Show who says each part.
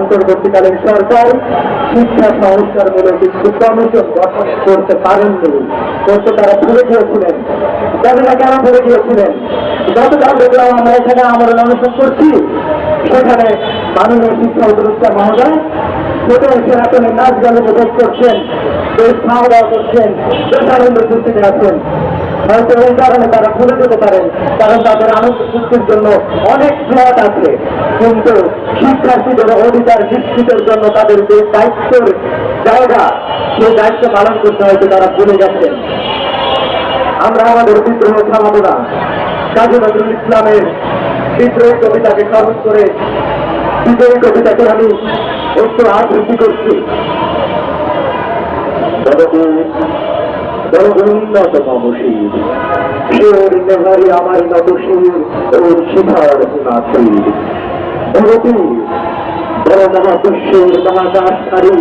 Speaker 1: অন্তর্বর্তীকালীন সরকার শিক্ষা সংস্কারমূলক কিছু কমিশন গঠন করতে পারেননি করতে তারা ভুলে গিয়েছিলেন? না কেন ভুলে গিয়েছিলেন? গতকাল দেখলাম আমরা এখানে আমরণ অনুষ্ঠান করছি। সেখানে মাননীয় শিক্ষা উপদেষ্টা মহোদয় ছোট সেনাতনের নাচ গান উপভোগ করছেন করছেন আছেন। হয়তো এই কারণে তারা ভুলে যেতে পারেন, কারণ তাদের আনন্দ ফুর্তির জন্য অনেক স্লট আছে। কিন্তু শিক্ষার্থীদের অধিকার নিশ্চিতের জন্য তাদের যে দায়িত্বের জায়গা, সেই দায়িত্ব পালন করতে হয়তো তারা ভুলে গেছেন আমরা আমাদের বিদ্রোহ থামাবো না। কাজী নজরুল ইসলামের বিদ্রোহ কবিতাকে স্মরণ করে বিজয়ী কবিতাকে আমি একটু আবৃত্তি করছি। আমার নবশীর ওর শিখার নাথির ভগবতী বড় মহাপুষ্যের মহাকাশকারী